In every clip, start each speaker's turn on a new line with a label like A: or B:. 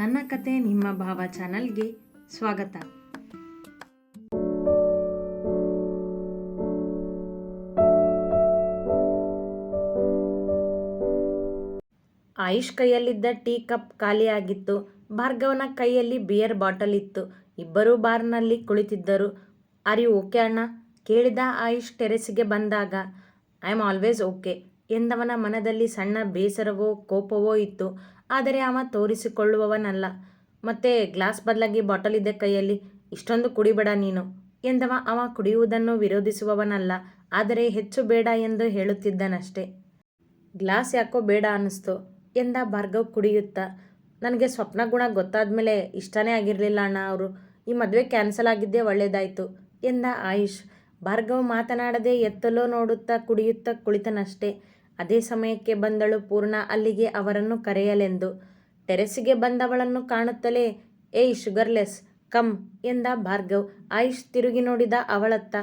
A: ನನ್ನ ಕತೆ ನಿಮ್ಮ ಭಾವ ಚಾನಲ್ಗೆ ಸ್ವಾಗತ. ಆಯುಷ್ ಕೈಯಲ್ಲಿದ್ದ ಟೀ ಕಪ್ ಖಾಲಿಯಾಗಿತ್ತು. ಭಾರ್ಗವನ ಕೈಯಲ್ಲಿ ಬಿಯರ್ ಬಾಟಲ್ ಇತ್ತು. ಇಬ್ಬರೂ ಬಾರ್ನಲ್ಲಿ ಕುಳಿತಿದ್ದರು. ಅರಿ ಓಕೆ ಅಣ್ಣ? ಕೇಳಿದ ಆಯುಷ್ ಟೆರೆಸ್ಗೆ ಬಂದಾಗ, ಐ ಆಮ್ ಆಲ್ವೇಸ್ ಓಕೆ. ಎಂದವನ ಮನದಲ್ಲಿ ಸಣ್ಣ ಬೇಸರವೋ ಕೋಪವೋ ಇತ್ತು. ಆದರೆ ಅವ ತೋರಿಸಿಕೊಳ್ಳುವವನಲ್ಲ. ಮತ್ತೆ ಗ್ಲಾಸ್ ಬದಲಾಗಿ ಬಾಟಲ್ ಇದ್ದ ಕೈಯಲ್ಲಿ, ಇಷ್ಟೊಂದು ಕುಡಿಬೇಡ ನೀನು, ಎಂದವ. ಅವ ಕುಡಿಯುವುದನ್ನು ವಿರೋಧಿಸುವವನಲ್ಲ, ಆದರೆ ಹೆಚ್ಚು ಬೇಡ ಎಂದು ಹೇಳುತ್ತಿದ್ದನಷ್ಟೆ. ಗ್ಲಾಸ್ ಯಾಕೋ ಬೇಡ ಅನ್ನಿಸ್ತು, ಎಂದ ಭಾರ್ಗವ್ ಕುಡಿಯುತ್ತಾ. ನನಗೆ ಸ್ವಪ್ನ ಗುಣ ಗೊತ್ತಾದ ಮೇಲೆ ಇಷ್ಟನೇ ಆಗಿರಲಿಲ್ಲ ಅಣ್ಣ ಅವರು, ಈ ಮದುವೆ ಕ್ಯಾನ್ಸಲ್ ಆಗಿದ್ದೇ ಒಳ್ಳೆಯದಾಯಿತು ಎಂದ ಆಯುಷ್. ಭಾರ್ಗವ್ ಮಾತನಾಡದೆ ಎತ್ತಲೋ ನೋಡುತ್ತಾ ಕುಡಿಯುತ್ತಾ ಕುಳಿತನಷ್ಟೇ. ಅದೇ ಸಮಯಕ್ಕೆ ಬಂದಳು ಪೂರ್ಣ ಅಲ್ಲಿಗೆ ಅವರನ್ನು ಕರೆಯಲೆಂದು. ಟೆರೆಸಿಗೆ ಬಂದವಳನ್ನು ಕಾಣುತ್ತಲೇ, ಏಯ್ ಶುಗರ್ಲೆಸ್, ಕಮ್ ಎಂದ ಭಾರ್ಗವ್ ಆಯುಷ್ ತಿರುಗಿ ನೋಡಿದ ಅವಳತ್ತ.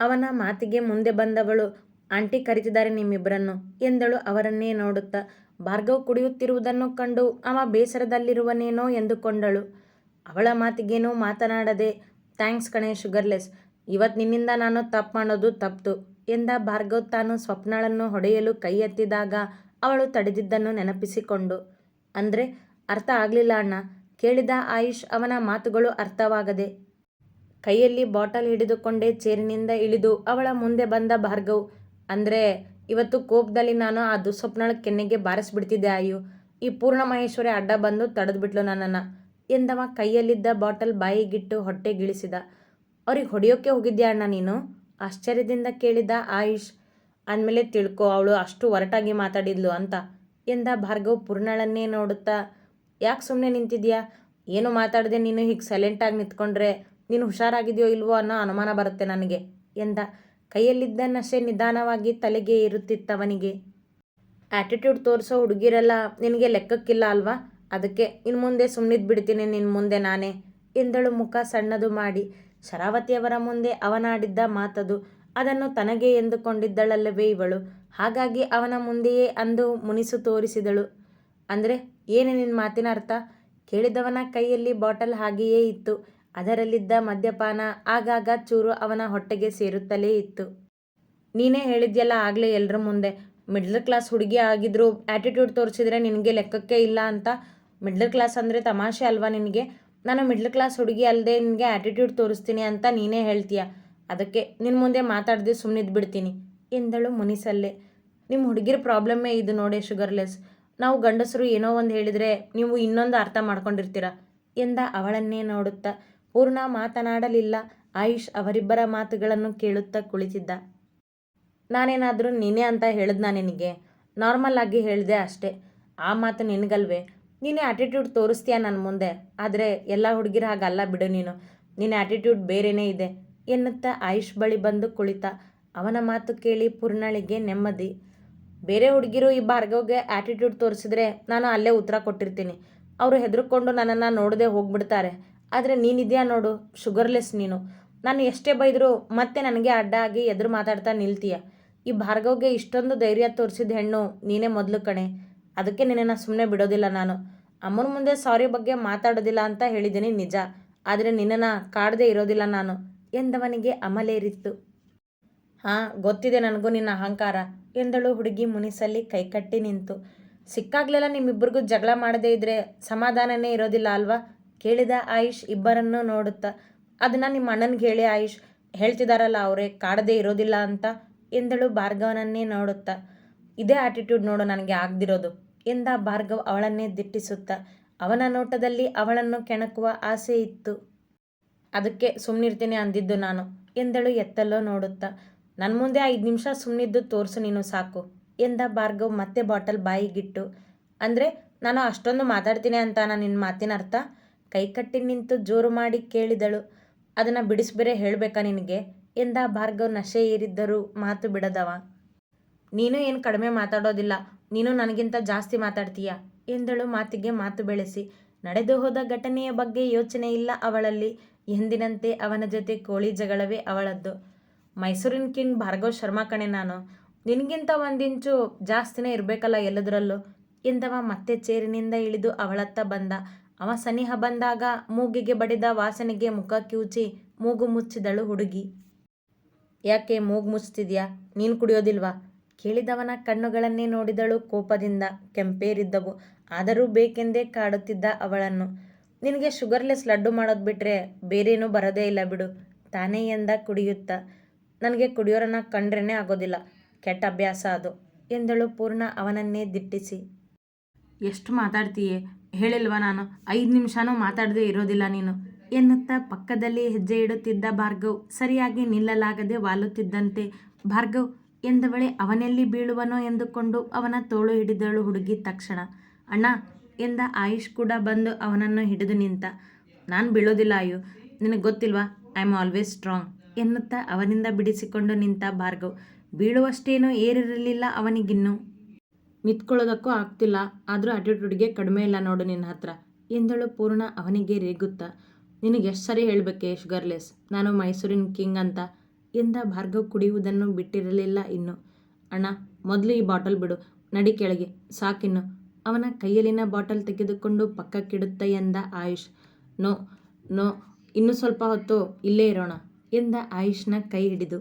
A: ಅವನ ಮಾತಿಗೆ ಮುಂದೆ ಬಂದವಳು, ಆಂಟಿ ಕರೀತಿದ್ದಾರೆ ನಿಮ್ಮಿಬ್ಬರನ್ನು ಎಂದಳು ಅವರನ್ನೇ ನೋಡುತ್ತಾ. ಭಾರ್ಗವ್ ಕುಡಿಯುತ್ತಿರುವುದನ್ನು ಕಂಡು ಅವ ಬೇಸರದಲ್ಲಿರುವನೇನೋ ಎಂದುಕೊಂಡಳು. ಅವಳ ಮಾತಿಗೇನೂ ಮಾತನಾಡದೆ, ಥ್ಯಾಂಕ್ಸ್ ಕಣೆ ಶುಗರ್ಲೆಸ್ ಇವತ್ತು ನಿನ್ನಿಂದ ನಾನು ತಪ್ಪು ಮಾಡೋದು ತಪ್ತು. ಎಂದ ಭಾರ್ಗವ್ ತಾನು ಸ್ವಪ್ನಳನ್ನು ಹೊಡೆಯಲು ಕೈ ಎತ್ತಿದಾಗ ಅವಳು ತಡೆದಿದ್ದನ್ನು ನೆನಪಿಸಿಕೊಂಡು, ಅಂದರೆ ಅರ್ಥ ಆಗಲಿಲ್ಲ ಅಣ್ಣ, ಕೇಳಿದ ಆಯುಷ್ ಅವನ ಮಾತುಗಳು ಅರ್ಥವಾಗದೆ. ಕೈಯಲ್ಲಿ ಬಾಟಲ್ ಹಿಡಿದುಕೊಂಡೇ ಚೇರಿನಿಂದ ಇಳಿದು ಅವಳ ಮುಂದೆ ಬಂದ ಭಾರ್ಗವ್, ಅಂದರೆ ಇವತ್ತು ಕೋಪದಲ್ಲಿ ನಾನು ಆ ದುಸ್ವಪ್ನಳ ಕೆನ್ನೆಗೆ ಬಾರಿಸ್ಬಿಡ್ತಿದ್ದೆ ಆಯು, ಈ ಪೂರ್ಣ ಮಹೇಶ್ವರಿ ಅಡ್ಡ ಬಂದು ತಡೆದ್ಬಿಟ್ಲು ನನ್ನನ್ನು, ಎಂದವ ಕೈಯಲ್ಲಿದ್ದ ಬಾಟಲ್ ಬಾಯಿಗಿಟ್ಟು ಹೊಟ್ಟೆಗಿಳಿಸಿದ ಅವ್ರಿಗೆ ಹೊಡೆಯೋಕ್ಕೆ ಹೋಗಿದ್ಯಾ ಅಣ್ಣ ನೀನು? ಆಶ್ಚರ್ಯದಿಂದ ಕೇಳಿದ ಆಯುಷ್ ಅಂದಮೇಲೆ ತಿಳ್ಕೊ, ಅವಳು ಅಷ್ಟು ಒರಟಾಗಿ ಮಾತಾಡಿದ್ಲು ಅಂತ ಎಂದ ಭಾರ್ಗವ್ ಪೂರ್ಣಳನ್ನೇ ನೋಡುತ್ತಾ, ಯಾಕೆ ಸುಮ್ಮನೆ ನಿಂತಿದ್ಯಾ? ಏನು ಮಾತಾಡದೆ ನೀನು? ಹೀಗೆ ಸೈಲೆಂಟಾಗಿ ನಿಂತ್ಕೊಂಡ್ರೆ ನೀನು ಹುಷಾರಾಗಿದೆಯೋ ಇಲ್ವೋ ಅನ್ನೋ ಅನುಮಾನ ಬರುತ್ತೆ ನನಗೆ ಎಂದ. ಕೈಯಲ್ಲಿದ್ದ ನಶೆ ನಿಧಾನವಾಗಿ ತಲೆಗೆ ಇರುತ್ತಿತ್ತವನಿಗೆ ಆ್ಯಟಿಟ್ಯೂಡ್ ತೋರಿಸೋ ಹುಡುಗಿರೆಲ್ಲ, ನಿನಗೆ ಲೆಕ್ಕಕ್ಕಿಲ್ಲ ಅಲ್ವಾ? ಅದಕ್ಕೆ ಇನ್ನು ಮುಂದೆ ಸುಮ್ಮನಿದ್ದು ಬಿಡ್ತೀನಿ ನಿನ್ನ ಮುಂದೆ ನಾನೇ ಎಂದಳು ಮುಖ ಸಣ್ಣದು ಮಾಡಿ. ಶರಾವತಿಯವರ ಮುಂದೆ ಅವನಾಡಿದ್ದ ಮಾತದು, ಅದನ್ನು ತನಗೆ ಎಂದುಕೊಂಡಿದ್ದಳಲ್ಲವೇ ಇವಳು. ಹಾಗಾಗಿ ಅವನ ಮುಂದೆಯೇ ಅಂದು ಮುನಿಸು ತೋರಿಸಿದಳು. ಅಂದರೆ ಏನೇ ನಿನ್ನ ಮಾತಿನ ಅರ್ಥ? ಕೇಳಿದವನ ಕೈಯಲ್ಲಿ ಬಾಟಲ್ ಹಾಗೆಯೇ ಇತ್ತು. ಅದರಲ್ಲಿದ್ದ ಮದ್ಯಪಾನ ಆಗಾಗ ಚೂರು ಅವನ ಹೊಟ್ಟೆಗೆ ಸೇರುತ್ತಲೇ ಇತ್ತು. ನೀನೇ ಹೇಳಿದ್ಯಲ್ಲ ಆಗಲೇ ಎಲ್ಲರ ಮುಂದೆ, ಮಿಡ್ಲ್ ಕ್ಲಾಸ್ ಹುಡುಗಿ ಆಗಿದ್ರು ಆ್ಯಟಿಟ್ಯೂಡ್ ತೋರಿಸಿದ್ರೆ ನಿನಗೆ ಲೆಕ್ಕಕ್ಕೆ ಇಲ್ಲ ಅಂತ? ಮಿಡ್ಲ್ ಕ್ಲಾಸ್ ಅಂದರೆ ತಮಾಷೆ ಅಲ್ವಾ ನಿನಗೆ? ನಾನು ಮಿಡ್ಲ್ ಕ್ಲಾಸ್ ಹುಡುಗಿ ಅಲ್ಲದೆ ನಿನಗೆ ಆ್ಯಟಿಟ್ಯೂಡ್ ತೋರಿಸ್ತೀನಿ ಅಂತ ನೀನೇ ಹೇಳ್ತೀಯ? ಅದಕ್ಕೆ ನಿನ್ನ ಮುಂದೆ ಮಾತಾಡದೆ ಸುಮ್ಮನಿದ್ದು ಬಿಡ್ತೀನಿ ಎಂದಳು ಮುನಿಸಲ್ಲೇ. ನಿಮ್ಮ ಹುಡುಗಿರ ಪ್ರಾಬ್ಲಮ್ಮೇ ಇದು ನೋಡಿ ಶುಗರ್ಲೆಸ್ ನಾವು ಗಂಡಸರು ಏನೋ ಒಂದು ಹೇಳಿದರೆ ನೀವು ಇನ್ನೊಂದು ಅರ್ಥ ಮಾಡ್ಕೊಂಡಿರ್ತೀರ? ಎಂದ ಅವಳನ್ನೇ ನೋಡುತ್ತಾ. ಪೂರ್ಣ ಮಾತನಾಡಲಿಲ್ಲ. ಆಯುಷ್ ಅವರಿಬ್ಬರ ಮಾತುಗಳನ್ನು ಕೇಳುತ್ತಾ ಕುಳಿತಿದ್ದ. ನಾನೇನಾದರೂ ನೀನೇ ಅಂತ ಹೇಳಿದ್ನಾ ನಿನಗೆ ನಾರ್ಮಲ್ ಆಗಿ ಹೇಳಿದೆ ಅಷ್ಟೇ. ಆ ಮಾತು ನಿನಗಲ್ವೇ? ನೀನೇ ಆ್ಯಟಿಟ್ಯೂಡ್ ತೋರಿಸ್ತೀಯ ನನ್ನ ಮುಂದೆ? ಆದರೆ ಎಲ್ಲ ಹುಡುಗಿರ ಹಾಗಲ್ಲ ಬಿಡು ನೀನು. ನಿನ್ನ ಆ್ಯಟಿಟ್ಯೂಡ್ ಬೇರೆಯೇ ಇದೆ. ಎನ್ನುತ್ತಾ ಆಯುಷ್ ಬಳಿ ಬಂದು ಕುಳಿತ. ಅವನ ಮಾತು ಕೇಳಿ ಪೂರ್ಣಳಿಗೆ ನೆಮ್ಮದಿ. ಬೇರೆ ಹುಡುಗಿರು ಈ ಭಾರ್ಗವ್ಗೆ ಆ್ಯಟಿಟ್ಯೂಡ್ ತೋರಿಸಿದ್ರೆ ನಾನು ಅಲ್ಲೇ ಉತ್ತರ ಕೊಟ್ಟಿರ್ತೀನಿ. ಅವರು ಹೆದರ್ಕೊಂಡು ನನ್ನನ್ನು ನೋಡದೆ ಹೋಗ್ಬಿಡ್ತಾರೆ. ಆದರೆ ನೀನಿದೆಯಾ ನೋಡು ಶುಗರ್ಲೆಸ್ ನೀನು. ನಾನು ಎಷ್ಟೇ ಬೈದರೂ ಮತ್ತೆ ನನಗೆ ಅಡ್ಡ ಆಗಿ ಎದುರು ಮಾತಾಡ್ತಾ ನಿಲ್ತೀಯ. ಈ ಭಾರ್ಗವ್ಗೆ ಇಷ್ಟೊಂದು ಧೈರ್ಯ ತೋರಿಸಿದ ಹೆಣ್ಣು ನೀನೇ ಮೊದಲು ಕಣೆ. ಅದಕ್ಕೆ ನಿನ್ನನ್ನು ಸುಮ್ಮನೆ ಬಿಡೋದಿಲ್ಲ ನಾನು. ಅಮ್ಮನ ಮುಂದೆ ಸಾರಿ ಬಗ್ಗೆ ಮಾತಾಡೋದಿಲ್ಲ ಅಂತ ಹೇಳಿದ್ದೀನಿ ನಿಜ. ಆದರೆ ನಿನ್ನನ್ನು ಕಾಡದೇ ಇರೋದಿಲ್ಲ ನಾನು ಎಂದವನಿಗೆ ಅಮಲೇರಿತ್ತು. ಹಾಂ, ಗೊತ್ತಿದೆ ನನಗೂ ನಿನ್ನ ಅಹಂಕಾರ. ಎಂದಳು ಹುಡುಗಿ ಮುನಿಸಲ್ಲಿ ಕೈಕಟ್ಟಿ ನಿಂತು. ಸಿಕ್ಕಾಗ್ಲೆಲ್ಲ ನಿಮ್ಮಿಬ್ಬರಿಗೂ ಜಗಳ ಮಾಡದೇ ಇದ್ರೆ ಸಮಾಧಾನನೇ ಇರೋದಿಲ್ಲ ಅಲ್ವಾ? ಕೇಳಿದ ಆಯುಷ್ ಇಬ್ಬರನ್ನು ನೋಡುತ್ತಾ, ಅದನ್ನು ನಿಮ್ಮ ಅಣ್ಣನಿಗೆ ಹೇಳಿ ಆಯುಷ್. ಹೇಳ್ತಿದಾರಲ್ಲ ಅವರೇ, ಕಾಡದೇ ಇರೋದಿಲ್ಲ ಅಂತ, ಎಂದಳು ಭಾರ್ಗವನನ್ನೇ ನೋಡುತ್ತಾ. ಇದೇ ಆಟಿಟ್ಯೂಡ್ ನೋಡು ನನಗೆ ಆಗದಿರೋದು. ಎಂದ ಭಾರ್ಗವ್ ಅವಳನ್ನೇ ದಿಟ್ಟಿಸುತ್ತಾ. ಅವನ ನೋಟದಲ್ಲಿ ಅವಳನ್ನು ಕೆಣಕುವ ಆಸೆ ಇತ್ತು. ಅದಕ್ಕೆ ಸುಮ್ಮನಿರ್ತೀನಿ ಅಂದಿದ್ದು ನಾನು. ಎಂದಳು ಎತ್ತಲ್ಲೋ ನೋಡುತ್ತಾ. ನನ್ನ ಮುಂದೆ ಐದು ನಿಮಿಷ ಸುಮ್ಮನಿದ್ದು ತೋರಿಸು ನೀನು ಸಾಕು. ಎಂದ ಭಾರ್ಗವ್ ಮತ್ತೆ ಬಾಟಲ್ ಬಾಯಿಗಿಟ್ಟು. ಅಂದರೆ ನಾನು ಅಷ್ಟೊಂದು ಮಾತಾಡ್ತೀನಿ ಅಂತ ನಾನು ನಿನ್ನ ಮಾತಿನ ಅರ್ಥ? ಕೈಕಟ್ಟಿ ನಿಂತು ಜೋರು ಮಾಡಿ ಕೇಳಿದಳು. ಅದನ್ನು ಬಿಡಿಸ್ಬೇರೆ ಹೇಳಬೇಕಾ ನಿನಗೆ? ಎಂದ ಭಾರ್ಗವ್ ನಶೆ ಏರಿದ್ದರೂ ಮಾತು ಬಿಡದವ. ನೀನು ಏನು ಕಡಿಮೆ ಮಾತಾಡೋದಿಲ್ಲ, ನೀನು ನನಗಿಂತ ಜಾಸ್ತಿ ಮಾತಾಡ್ತೀಯ? ಎಂದಳು ಮಾತಿಗೆ ಮಾತು ಬೆಳೆಸಿ. ನಡೆದು ಹೋದ ಘಟನೆಯ ಬಗ್ಗೆ ಯೋಚನೆ ಇಲ್ಲ ಅವಳಲ್ಲಿ. ಎಂದಿನಂತೆ ಅವನ ಜೊತೆ ಕೋಳಿ ಜಗಳವೇ ಅವಳದ್ದು. ಮೈಸೂರಿನ ಕಿಂಗ್ ಭಾರ್ಗವ್ ಶರ್ಮಾ ಕಣೆ ನಾನು. ನಿನಗಿಂತ ಒಂದಿಂಚು ಜಾಸ್ತಿನೇ ಇರಬೇಕಲ್ಲ ಎಲ್ಲದರಲ್ಲೂ, ಎಂದವ ಮತ್ತೆ ಚೇರಿನಿಂದ ಇಳಿದು ಅವಳತ್ತ ಬಂದ. ಅವ ಸನಿಹ ಬಂದಾಗ ಮೂಗಿಗೆ ಬಡಿದ ವಾಸನೆಗೆ ಮುಖ ಕಿವುಚಿ ಮೂಗು ಮುಚ್ಚಿದಳು ಹುಡುಗಿ. ಯಾಕೆ ಮೂಗು ಮುಚ್ತಿದ್ಯಾ ನೀನು ಕುಡಿಯೋದಿಲ್ವಾ? ಕೇಳಿದವನ ಕಣ್ಣುಗಳನ್ನೇ ನೋಡಿದಳು, ಕೋಪದಿಂದ ಕೆಂಪೇರಿದ್ದವು. ಆದರೂ ಬೇಕೆಂದೇ ಕಾಡುತ್ತಿದ್ದ ಅವಳನ್ನು. ನಿನಗೆ ಶುಗರ್ಲೆಸ್ ಲಡ್ಡು ಮಾಡೋದು ಬಿಟ್ಟರೆ ಬೇರೇನೂ ಬರೋದೇ ಇಲ್ಲ ಬಿಡು, ತಾನೇ ಎಂದ ಕುಡಿಯುತ್ತ. ನನಗೆ ಕುಡಿಯೋರನ್ನ ಕಂಡ್ರೇ ಆಗೋದಿಲ್ಲ, ಕೆಟ್ಟ ಅಭ್ಯಾಸ ಅದು, ಎಂದಳು ಪೂರ್ಣ ಅವನನ್ನೇ ದಿಟ್ಟಿಸಿ. ಎಷ್ಟು ಮಾತಾಡ್ತೀಯೇ? ಹೇಳಿಲ್ವಾ ನಾನು? ಐದು ನಿಮಿಷನೂ ಮಾತಾಡದೇ ಇರೋದಿಲ್ಲ ನೀನು, ಎನ್ನುತ್ತಾ ಪಕ್ಕದಲ್ಲಿ ಹೆಜ್ಜೆ ಇಡುತ್ತಿದ್ದ ಭಾರ್ಗವ್. ಸರಿಯಾಗಿ ನಿಲ್ಲಲಾಗದೆ ವಾಲುತ್ತಿದ್ದಂತೆ ಭಾರ್ಗವ್ ಎಂದವಳೆ ಅವನೆಲ್ಲಿ ಬೀಳುವನೋ ಎಂದುಕೊಂಡು ಅವನ ತೋಳು ಹಿಡಿದಳು ಹುಡುಗಿ ತಕ್ಷಣ. ಅಣ್ಣ, ಎಂದ ಆಯುಷ್ ಕೂಡ ಬಂದು ಅವನನ್ನು ಹಿಡಿದು ನಿಂತ. ನಾನು ಬೀಳೋದಿಲ್ಲ ಆಯು. ನಿನಗೆ ಗೊತ್ತಿಲ್ವಾ? ಐ ಆಮ್ ಆಲ್ವೇಸ್ ಸ್ಟ್ರಾಂಗ್, ಎನ್ನುತ್ತಾ ಅವನಿಂದ ಬಿಡಿಸಿಕೊಂಡು ನಿಂತ ಭಾರ್ಗವ್. ಬೀಳುವಷ್ಟೇನೂ ಏರಿರಲಿಲ್ಲ ಅವನಿಗಿನ್ನೂ. ನಿಂತ್ಕೊಳ್ಳೋದಕ್ಕೂ ಆಗ್ತಿಲ್ಲ. ಆದರೂ ಆಟಿಟ್ಯೂಡ್ಗೆ ಕಡಿಮೆ ಇಲ್ಲ ನೋಡು ನಿನ್ನ ಹತ್ರ, ಎಂದಳು ಪೂರ್ಣ ಅವನಿಗೆ ರೇಗುತ್ತಾ. ನಿನಗೆ ಎಷ್ಟು ಸರಿ ಹೇಳಬೇಕೆ ಶುಗರ್ಲೆಸ್ ನಾನು ಮೈಸೂರಿನ ಕಿಂಗ್ ಅಂತ. ಎಂದ ಭಾರ್ಗವ್ ಕುಡಿಯುವುದನ್ನು ಬಿಟ್ಟಿರಲಿಲ್ಲ ಇನ್ನು. ಅಣ್ಣ, ಮೊದಲು ಈ ಬಾಟಲ್ ಬಿಡು, ನಡಿ ಕೆಳಗೆ, ಸಾಕಿನ್ನು. ಅವನ ಕೈಯಲ್ಲಿನ ಬಾಟಲ್ ತೆಗೆದುಕೊಂಡು ಪಕ್ಕಕ್ಕಿಡುತ್ತ ಎಂದ ಆಯುಷ್. ನೋ ನೋ, ಇನ್ನೂ ಸ್ವಲ್ಪ ಹೊತ್ತು ಇಲ್ಲೇ ಇರೋಣ, ಎಂದ ಆಯುಷ್ನ ಕೈ ಹಿಡಿದು.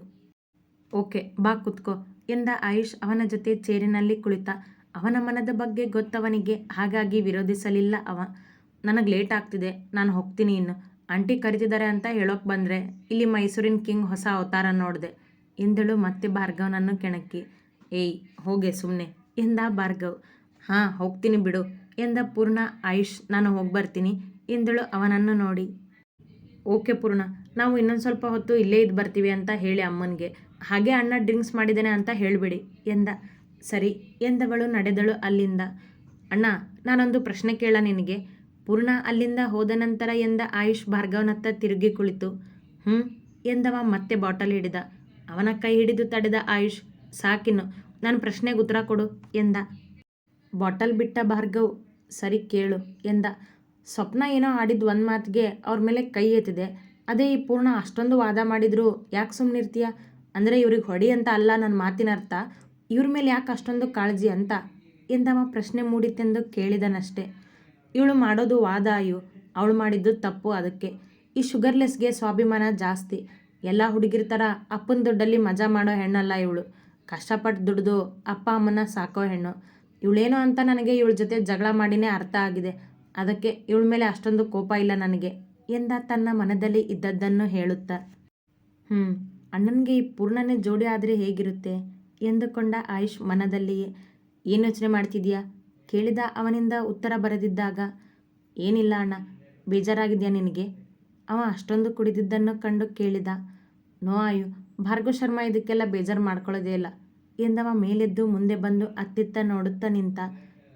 A: ಓಕೆ, ಬಾ ಕುತ್ಕೋ, ಎಂದ ಆಯುಷ್ ಅವನ ಜೊತೆ ಚೇರಿನಲ್ಲಿ ಕುಳಿತ. ಅವನ ಮನದ ಬಗ್ಗೆ ಗೊತ್ತವನಿಗೆ ಹಾಗಾಗಿ ವಿರೋಧಿಸಲಿಲ್ಲ ಅವ. ನನಗೆ ಲೇಟ್ ಆಗ್ತಿದೆ, ನಾನು ಹೋಗ್ತೀನಿ ಇನ್ನು. ಆಂಟಿ ಕರಿತಿದ್ದಾರೆ ಅಂತ ಹೇಳೋಕೆ ಬಂದರೆ, ಇಲ್ಲಿ ಮೈಸೂರಿನ ಕಿಂಗ್ ಹೊಸ ಅವತಾರ ನೋಡಿದೆ. ಎಂದಳು ಮತ್ತೆ ಭಾರ್ಗವನನ್ನು ಕೆಣಕಿ, ಏಯ್, ಹೋಗೆ ಸುಮ್ಮನೆ ಎಂದ ಭಾರ್ಗವ್. ಹಾಂ, ಹೋಗ್ತೀನಿ ಬಿಡು, ಎಂದ ಪೂರ್ಣ, ಆಯುಷ್, ನಾನು ಹೋಗಿ ಬರ್ತೀನಿ ಎಂದಳು ಅವನನ್ನು ನೋಡಿ. ಓಕೆ ಪೂರ್ಣ, ನಾವು ಇನ್ನೊಂದು ಸ್ವಲ್ಪ ಹೊತ್ತು ಇಲ್ಲೇ ಇದ್ದು ಬರ್ತೀವಿ ಅಂತ ಹೇಳಿ ಅಮ್ಮನಿಗೆ. ಹಾಗೆ ಅಣ್ಣ ಡ್ರಿಂಕ್ಸ್ ಮಾಡಿದ್ದೇನೆ ಅಂತ ಹೇಳಿಬಿಡಿ, ಎಂದ. ಸರಿ, ಎಂದವಳು ನಡೆದಳು ಅಲ್ಲಿಂದ. ಅಣ್ಣ, ನಾನೊಂದು ಪ್ರಶ್ನೆ ಕೇಳ ನಿನಗೆ. ಪೂರ್ಣ ಅಲ್ಲಿಂದ ಹೋದ ನಂತರ ಎಂದ ಆಯುಷ್ ಭಾರ್ಗವನತ್ತ ತಿರುಗಿ ಕುಳಿತು. ಹ್ಞೂ ಎಂದವ ಮತ್ತೆ ಬಾಟಲ್ ಹಿಡಿದ. ಅವನ ಕೈ ಹಿಡಿದು ತಡೆದ ಆಯುಷ್, ಸಾಕಿನ್ನು, ನಾನು ಪ್ರಶ್ನೆಗೆ ಉತ್ತರ ಕೊಡು ಎಂದ. ಬಾಟಲ್ ಬಿಟ್ಟ ಭಾರ್ಗವ್, ಸರಿ ಕೇಳು ಎಂದ. ಸ್ವಪ್ನ ಏನೋ ಆಡಿದ ಒಂದು ಮಾತಿಗೆ ಅವ್ರ ಮೇಲೆ ಕೈ ಎತ್ತಿದೆ. ಅದೇ ಈ ಪೂರ್ಣ ಅಷ್ಟೊಂದು ವಾದ ಮಾಡಿದ್ರು ಯಾಕೆ ಸುಮ್ಮನಿರ್ತೀಯ ಅಂದರೆ ಇವ್ರಿಗೆ ಹೊಡಿ ಅಂತ ಅಲ್ಲ ನನ್ನ ಮಾತಿನ ಅರ್ಥ. ಇವ್ರ ಮೇಲೆ ಯಾಕೆ ಅಷ್ಟೊಂದು ಕಾಳಜಿ ಅಂತ ಎಂದವ ಪ್ರಶ್ನೆ ಮೂಡಿತೆಂದು ಕೇಳಿದನಷ್ಟೆ. ಇವಳು ಮಾಡೋದು ವಾದ ಅಯ್ಯೋ ಅವಳು ಮಾಡಿದ್ದು ತಪ್ಪು ಅದಕ್ಕೆ. ಈ ಶುಗರ್ಲೆಸ್ಗೆ ಸ್ವಾಭಿಮಾನ ಜಾಸ್ತಿ. ಎಲ್ಲ ಹುಡುಗಿರ ಥರ ಅಪ್ಪನ ದುಡ್ಡಲ್ಲಿ ಮಜಾ ಮಾಡೋ ಹೆಣ್ಣಲ್ಲ ಇವಳು. ಕಷ್ಟಪಟ್ಟು ದುಡ್ದು ಅಪ್ಪ ಅಮ್ಮನ ಸಾಕೋ ಹೆಣ್ಣು. ಇವಳೇನೋ ಅಂತ ನನಗೆ ಇವಳ ಜೊತೆ ಜಗಳ ಮಾಡಿನೇ ಅರ್ಥ ಆಗಿದೆ. ಅದಕ್ಕೆ ಇವಳ ಮೇಲೆ ಅಷ್ಟೊಂದು ಕೋಪ ಇಲ್ಲ ನನಗೆ. ಎಂದ ತನ್ನ ಮನದಲ್ಲಿ ಇದ್ದದ್ದನ್ನು ಹೇಳುತ್ತಾ. ಹ್ಞೂ ಅಣ್ಣನಿಗೆ ಈ ಪೂರ್ಣನೇ ಜೋಡಿ ಆದರೆ ಹೇಗಿರುತ್ತೆ? ಎಂದುಕೊಂಡ ಆಯುಷ್ ಮನದಲ್ಲಿಯೇ. ಏನು ಯೋಚನೆ ಮಾಡ್ತಿದ್ಯಾ? ಕೇಳಿದ ಅವನಿಂದ ಉತ್ತರ ಬರೆದಿದ್ದಾಗ, ಏನಿಲ್ಲ ಅಣ್ಣ, ಬೇಜಾರಾಗಿದೆಯಾ ನಿನಗೆ? ಅವ ಅಷ್ಟೊಂದು ಕುಡಿದಿದ್ದನ್ನು ಕಂಡು ಕೇಳಿದ, ನೋ ಆಯು, ಭಾರ್ಗವ್ ಶರ್ಮ ಇದಕ್ಕೆಲ್ಲ ಬೇಜಾರು ಮಾಡ್ಕೊಳ್ಳೋದೇ ಇಲ್ಲ. ಎಂದವ ಮೇಲೆದ್ದು ಮುಂದೆ ಬಂದು ಅತ್ತಿತ್ತ ನೋಡುತ್ತಾ ನಿಂತ,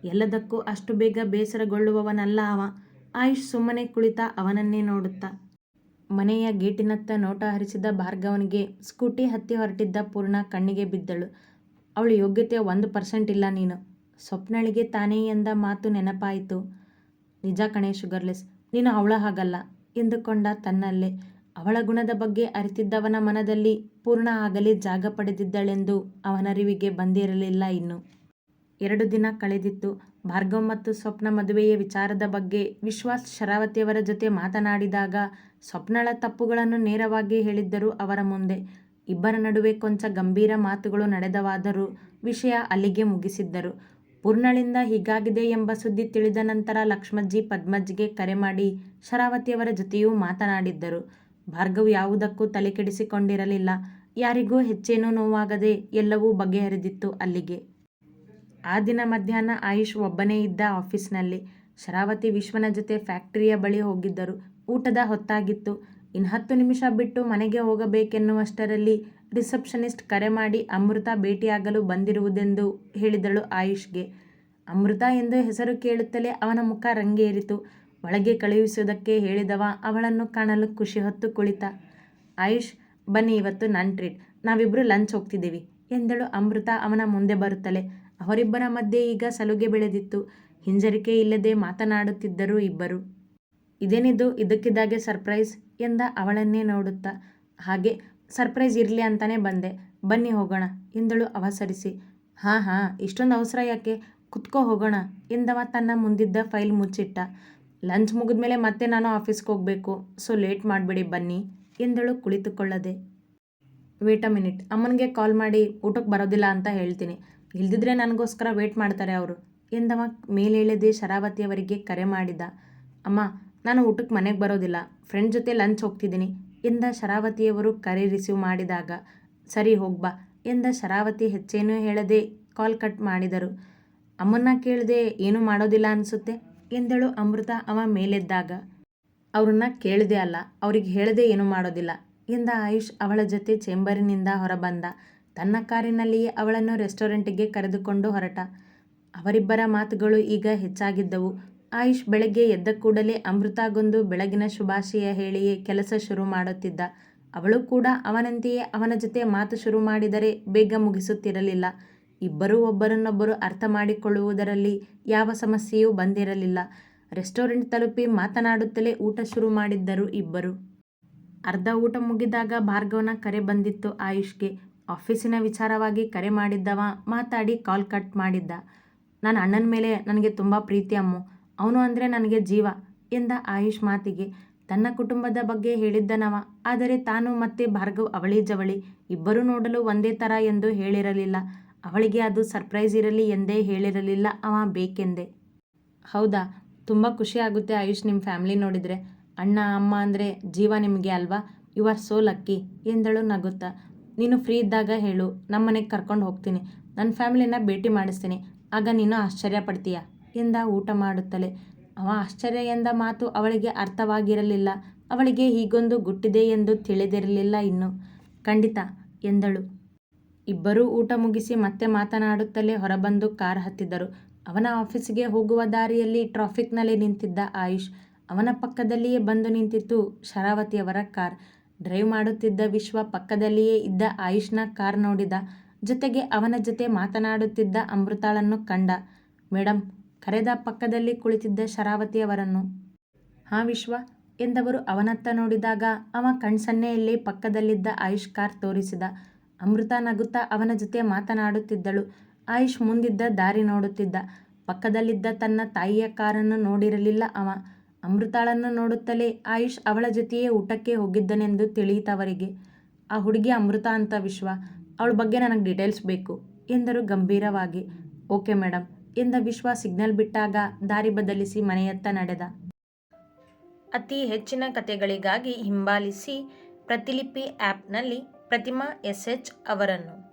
A: ಎಲ್ಲದಕ್ಕೂ ಅಷ್ಟು ಬೇಗ ಬೇಸರಗೊಳ್ಳುವವನಲ್ಲ ಅವ. ಆಯುಷ್ ಸುಮ್ಮನೆ ಕುಳಿತ ಅವನನ್ನೇ ನೋಡುತ್ತಾ. ಮನೆಯ ಗೇಟಿನತ್ತ ನೋಟ ಹರಿಸಿದ ಭಾರ್ಗವನಿಗೆ ಸ್ಕೂಟಿ ಹತ್ತಿ ಹೊರಟಿದ್ದ ಪೂರ್ಣ ಕಣ್ಣಿಗೆ ಬಿದ್ದಳು. ಅವಳು ಯೋಗ್ಯತೆ ಒಂದು ಪರ್ಸೆಂಟ್ ಇಲ್ಲ ನೀನು. ಸ್ವಪ್ನಳಿಗೆ ತಾನೇ ಎಂದ ಮಾತು ನೆನಪಾಯಿತು. ನಿಜ ಕಣೆ ಶುಗರ್ಲೆಸ್, ನೀನು ಅವಳ ಹಾಗಲ್ಲ ಎಂದುಕೊಂಡ ತನ್ನಲ್ಲೇ. ಅವಳ ಗುಣದ ಬಗ್ಗೆ ಅರಿತಿದ್ದವನ ಮನದಲ್ಲಿ ಪೂರ್ಣ ಆಗಲಿ ಜಾಗ ಪಡೆದಿದ್ದಳೆಂದು ಅವನರಿವಿಗೆ ಬಂದಿರಲಿಲ್ಲ ಇನ್ನು. ಎರಡು ದಿನ ಕಳೆದಿತ್ತು. ಭಾರ್ಗವ್ ಮತ್ತು ಸ್ವಪ್ನ ಮದುವೆಯ ವಿಚಾರದ ಬಗ್ಗೆ ವಿಶ್ವಾಸ್ ಶರಾವತಿಯವರ ಜೊತೆ ಮಾತನಾಡಿದಾಗ ಸ್ವಪ್ನಳ ತಪ್ಪುಗಳನ್ನು ನೇರವಾಗಿ ಹೇಳಿದ್ದರು ಅವರ ಮುಂದೆ. ಇಬ್ಬರ ನಡುವೆ ಕೊಂಚ ಗಂಭೀರ ಮಾತುಗಳು ನಡೆದವಾದರೂ ವಿಷಯ ಅಲ್ಲಿಗೆ ಮುಗಿಸಿದ್ದರು. ಪೂರ್ಣಳಿಂದ ಹೀಗಾಗಿದೆ ಎಂಬ ಸುದ್ದಿ ತಿಳಿದ ನಂತರ ಲಕ್ಷ್ಮಜ್ಜಿ ಪದ್ಮಜ್ಜಿಗೆ ಕರೆ ಮಾಡಿ ಶರಾವತಿಯವರ ಜೊತೆಯೂ ಮಾತನಾಡಿದ್ದರು. ಭಾರ್ಗವ್ ಯಾವುದಕ್ಕೂ ತಲೆಕೆಡಿಸಿಕೊಂಡಿರಲಿಲ್ಲ. ಯಾರಿಗೂ ಹೆಚ್ಚೇನೂ ನೋವಾಗದೆ ಎಲ್ಲವೂ ಬಗೆಹರಿದಿತ್ತು ಅಲ್ಲಿಗೆ. ಆ ದಿನ ಮಧ್ಯಾಹ್ನ ಆಯುಷ್ ಒಬ್ಬನೇ ಇದ್ದ ಆಫೀಸ್ನಲ್ಲಿ. ಶರಾವತಿ ವಿಶ್ವನ ಜೊತೆ ಫ್ಯಾಕ್ಟರಿಯ ಬಳಿ ಹೋಗಿದ್ದರು. ಊಟದ ಹೊತ್ತಾಗಿತ್ತು. ಇನ್ನು ಹತ್ತು ನಿಮಿಷ ಬಿಟ್ಟು ಮನೆಗೆ ಹೋಗಬೇಕೆನ್ನುವಷ್ಟರಲ್ಲಿ ರಿಸೆಪ್ಷನಿಸ್ಟ್ ಕರೆ ಮಾಡಿ ಅಮೃತ ಭೇಟಿಯಾಗಲು ಬಂದಿರುವುದೆಂದು ಹೇಳಿದಳು ಆಯುಷ್ಗೆ. ಅಮೃತ ಎಂದು ಹೆಸರು ಕೇಳುತ್ತಲೇ ಅವನ ಮುಖ ರಂಗೇರಿತು. ಒಳಗೆ ಕಳುಹಿಸುವುದಕ್ಕೆ ಹೇಳಿದವ ಅವಳನ್ನು ಕಾಣಲು ಖುಷಿ ಹೊತ್ತು ಕುಳಿತ. ಆಯುಷ್, ಬನ್ನಿ ಇವತ್ತು ನನ್ನ ಟ್ರೀಟ್. ನಾವಿಬ್ಬರು ಲಂಚ್ ಹೋಗ್ತಿದ್ದೀವಿ ಎಂದಳು ಅಮೃತ ಅವನ ಮುಂದೆ ಬರುತ್ತಲೇ. ಅವರಿಬ್ಬರ ಮಧ್ಯೆ ಈಗ ಸಲುಗೆ ಬೆಳೆದಿತ್ತು. ಹಿಂಜರಿಕೆ ಇಲ್ಲದೆ ಮಾತನಾಡುತ್ತಿದ್ದರು ಇಬ್ಬರು. ಇದೇನಿದು? ಇದಕ್ಕಿದ್ದಾಗೆ ಸರ್ಪ್ರೈಸ್ ಎಂದ ಅವಳನ್ನೇ ನೋಡುತ್ತಾ. ಹಾಗೆ ಸರ್ಪ್ರೈಸ್ ಇರಲಿ ಅಂತಾನೆ ಬಂದೆ. ಬನ್ನಿ ಹೋಗೋಣ ಎಂದಳು ಅವಸರಿಸಿ. ಹಾಂ ಹಾಂ, ಇಷ್ಟೊಂದು ಅವಸರ ಯಾಕೆ? ಕುತ್ಕೋ ಹೋಗೋಣ ಎಂದವ ತನ್ನ ಮುಂದಿದ್ದ ಫೈಲ್ ಮುಚ್ಚಿಟ್ಟ. ಲಂಚ್ ಮುಗಿದ್ಮೇಲೆ ಮತ್ತೆ ನಾನು ಆಫೀಸ್ಗೆ ಹೋಗಬೇಕು, ಸೊ ಲೇಟ್ ಮಾಡಬೇಡಿ ಬನ್ನಿ ಎಂದಳು ಕುಳಿತುಕೊಳ್ಳದೆ. ವೇಟ್ ಅ ಮಿನಿಟ್, ಅಮ್ಮನಿಗೆ ಕಾಲ್ ಮಾಡಿ ಊಟಕ್ಕೆ ಬರೋದಿಲ್ಲ ಅಂತ ಹೇಳ್ತೀನಿ. ಇಲ್ದಿದ್ರೆ ನನಗೋಸ್ಕರ ವೇಟ್ ಮಾಡ್ತಾರೆ ಅವರು. ಎಂದವ ಮೇಲೇಳದೆ ಶರಾವತಿಯವರಿಗೆ ಕರೆ ಮಾಡಿದ. ಅಮ್ಮ, ನಾನು ಊಟಕ್ಕೆ ಮನೆಗೆ ಬರೋದಿಲ್ಲ. ಫ್ರೆಂಡ್ ಜೊತೆ ಲಂಚ್ ಹೋಗ್ತಿದ್ದೀನಿ. ಎಂದ ಶರಾವತಿಯವರು ಕರೆ ರಿಸೀವ್ ಮಾಡಿದಾಗ, ಸರಿ ಹೋಗ್ಬಾ ಎಂದ ಶರಾವತಿ ಹೆಚ್ಚೇನೂ ಹೇಳದೆ ಕಾಲ್ ಕಟ್ ಮಾಡಿದರು. ಅಮ್ಮನ್ನ ಕೇಳದೆ ಏನೂ ಮಾಡೋದಿಲ್ಲ ಅನಿಸುತ್ತೆ? ಎಂದಳು ಅಮೃತ ಅವ ಮೇಲೆದ್ದಾಗ. ಅವ್ರನ್ನ ಕೇಳದೆ ಅಲ್ಲ, ಅವ್ರಿಗೆ ಹೇಳದೆ ಏನೂ ಮಾಡೋದಿಲ್ಲ ಎಂದ ಆಯುಷ್ ಅವಳ ಜೊತೆ ಚೇಂಬರಿನಿಂದ ಹೊರಬಂದ. ತನ್ನ ಕಾರಿನಲ್ಲಿಯೇ ಅವಳನ್ನು ರೆಸ್ಟೋರೆಂಟಿಗೆ ಕರೆದುಕೊಂಡು ಹೊರಟ. ಅವರಿಬ್ಬರ ಮಾತುಗಳು ಈಗ ಹೆಚ್ಚಾಗಿದ್ದವು. ಆಯುಷ್ ಬೆಳಗ್ಗೆ ಎದ್ದ ಕೂಡಲೇ ಅಮೃತಾಗೊಂದು ಬೆಳಗಿನ ಶುಭಾಶಯ ಹೇಳಿಯೇ ಕೆಲಸ ಶುರು ಮಾಡುತ್ತಿದ್ದ. ಅವಳು ಕೂಡ ಅವನಂತೆಯೇ ಅವನ ಜೊತೆ ಮಾತು ಶುರು ಮಾಡಿದರೆ ಬೇಗ ಮುಗಿಸುತ್ತಿರಲಿಲ್ಲ. ಇಬ್ಬರೂ ಒಬ್ಬರನ್ನೊಬ್ಬರು ಅರ್ಥ ಮಾಡಿಕೊಳ್ಳುವುದರಲ್ಲಿ ಯಾವ ಸಮಸ್ಯೆಯೂ ಬಂದಿರಲಿಲ್ಲ. ರೆಸ್ಟೋರೆಂಟ್ ತಲುಪಿ ಮಾತನಾಡುತ್ತಲೇ ಊಟ ಶುರು ಮಾಡಿದ್ದರು ಇಬ್ಬರು. ಅರ್ಧ ಊಟ ಮುಗಿದಾಗ ಭಾರ್ಗವನ ಕರೆ ಬಂದಿತ್ತು ಆಯುಷ್ಗೆ. ಆಫೀಸಿನ ವಿಚಾರವಾಗಿ ಕರೆ ಮಾಡಿದ್ದವ ಮಾತಾಡಿ ಕಾಲ್ ಕಟ್ ಮಾಡಿದ್ದ. ನನ್ನ ಅಣ್ಣನ ಮೇಲೆ ನನಗೆ ತುಂಬ ಪ್ರೀತಿ ಅಮ್ಮು. ಅವನು ಅಂದರೆ ನನಗೆ ಜೀವ ಎಂದ ಆಯುಷ್ ಮಾತಿಗೆ. ತನ್ನ ಕುಟುಂಬದ ಬಗ್ಗೆ ಹೇಳಿದ್ದನವ, ಆದರೆ ತಾನು ಮತ್ತೆ ಭಾರ್ಗವ್ ಅವಳಿ ಜವಳಿ ಇಬ್ಬರೂ ನೋಡಲು ಒಂದೇ ಥರ ಎಂದು ಹೇಳಿರಲಿಲ್ಲ. ಅವಳಿಗೆ ಅದು ಸರ್ಪ್ರೈಸ್ ಇರಲಿ ಎಂದೇ ಹೇಳಿರಲಿಲ್ಲ ಅವ ಬೇಕೆಂದೆ. ಹೌದಾ, ತುಂಬ ಖುಷಿ ಆಗುತ್ತೆ ಆಯುಷ್ ನಿಮ್ಮ ಫ್ಯಾಮಿಲಿ ನೋಡಿದರೆ. ಅಣ್ಣ, ಅಮ್ಮ ಅಂದರೆ ಜೀವ ನಿಮಗೆ ಅಲ್ವಾ? ಯು ಆರ್ ಸೋ ಲಕ್ಕಿ ಎಂದಳು ನಗುತ್ತಾ. ನೀನು ಫ್ರೀ ಇದ್ದಾಗ ಹೇಳು ನಮ್ಮ ಮನೆಗೆ ಕರ್ಕೊಂಡು ಹೋಗ್ತೀನಿ. ನನ್ನ ಫ್ಯಾಮಿಲಿನ ಭೇಟಿ ಮಾಡಿಸ್ತೀನಿ. ಆಗ ನೀನು ಆಶ್ಚರ್ಯ ಪಡ್ತೀಯ? ಎಂದ ಊಟ ಮಾಡುತ್ತಲೇ. ಅವ ಆಶ್ಚರ್ಯ ಎಂದ ಮಾತು ಅವಳಿಗೆ ಅರ್ಥವಾಗಿರಲಿಲ್ಲ. ಅವಳಿಗೆ ಹೀಗೊಂದು ಗುಟ್ಟಿದೆ ಎಂದು ತಿಳಿದಿರಲಿಲ್ಲ ಇನ್ನು. ಖಂಡಿತ, ಎಂದಳು. ಇಬ್ಬರೂ ಊಟ ಮುಗಿಸಿ ಮತ್ತೆ ಮಾತನಾಡುತ್ತಲೇ ಹೊರಬಂದು ಕಾರ್ ಹತ್ತಿದರು ಅವನ ಆಫೀಸಿಗೆ ಹೋಗುವ ದಾರಿಯಲ್ಲಿ ಟ್ರಾಫಿಕ್ನಲ್ಲಿ ನಿಂತಿದ್ದ ಆಯುಷ್ ಅವನ ಪಕ್ಕದಲ್ಲಿಯೇ ಬಂದು ನಿಂತಿತ್ತು ಶರಾವತಿಯವರ ಕಾರ್. ಡ್ರೈವ್ ಮಾಡುತ್ತಿದ್ದ ವಿಶ್ವ ಪಕ್ಕದಲ್ಲಿಯೇ ಇದ್ದ ಆಯುಷ್ನ ಕಾರ್ ನೋಡಿದ. ಜೊತೆಗೆ ಅವನ ಜೊತೆ ಮಾತನಾಡುತ್ತಿದ್ದ ಅಮೃತಾಳನ್ನು ಕಂಡ. ಮೇಡಮ್ ಕರೆದ ಪಕ್ಕದಲ್ಲಿ ಕುಳಿತಿದ್ದ ಶರಾವತಿಯವರನ್ನು. ಹಾ ವಿಶ್ವ, ಎಂದವರು ಅವನತ್ತ ನೋಡಿದಾಗ ಅವ ಕಣ್ಸನ್ನೆಯಲ್ಲಿ ಪಕ್ಕದಲ್ಲಿದ್ದ ಆಯುಷ್ ಕಾರ್ ತೋರಿಸಿದ. ಅಮೃತ ನಗುತ್ತಾ ಅವನ ಜೊತೆ ಮಾತನಾಡುತ್ತಿದ್ದಳು. ಆಯುಷ್ ಮುಂದಿದ್ದ ದಾರಿ ನೋಡುತ್ತಿದ್ದ. ಪಕ್ಕದಲ್ಲಿದ್ದ ತನ್ನ ತಾಯಿಯ ಕಾರನ್ನು ನೋಡಿರಲಿಲ್ಲ ಅವ. ಅಮೃತಾಳನ್ನು ನೋಡುತ್ತಲೇ ಆಯುಷ್ ಅವಳ ಜೊತೆಯೇ ಊಟಕ್ಕೆ ಹೋಗಿದ್ದನೆಂದು ತಿಳಿಯಿತವರಿಗೆ. ಆ ಹುಡುಗಿ ಅಮೃತ ಅಂತ ವಿಶ್ವ, ಅವಳ ಬಗ್ಗೆ ನನಗೆ ಡೀಟೇಲ್ಸ್ ಬೇಕು, ಎಂದರು ಗಂಭೀರವಾಗಿ. ಓಕೆ ಮೇಡಮ್ ಎಂದ ವಿಶ್ವ ಸಿಗ್ನಲ್ ಬಿಟ್ಟಾಗ ದಾರಿ ಬದಲಿಸಿ ಮನೆಯತ್ತ ನಡೆದ. ಅತಿ ಹೆಚ್ಚಿನ ಕಥೆಗಳಿಗಾಗಿ ಹಿಂಬಾಲಿಸಿ ಪ್ರತಿಲಿಪಿ ಆ್ಯಪ್ನಲ್ಲಿ ಪ್ರತಿಮಾ ಎಸ್ ಎಚ್ ಅವರನ್ನು.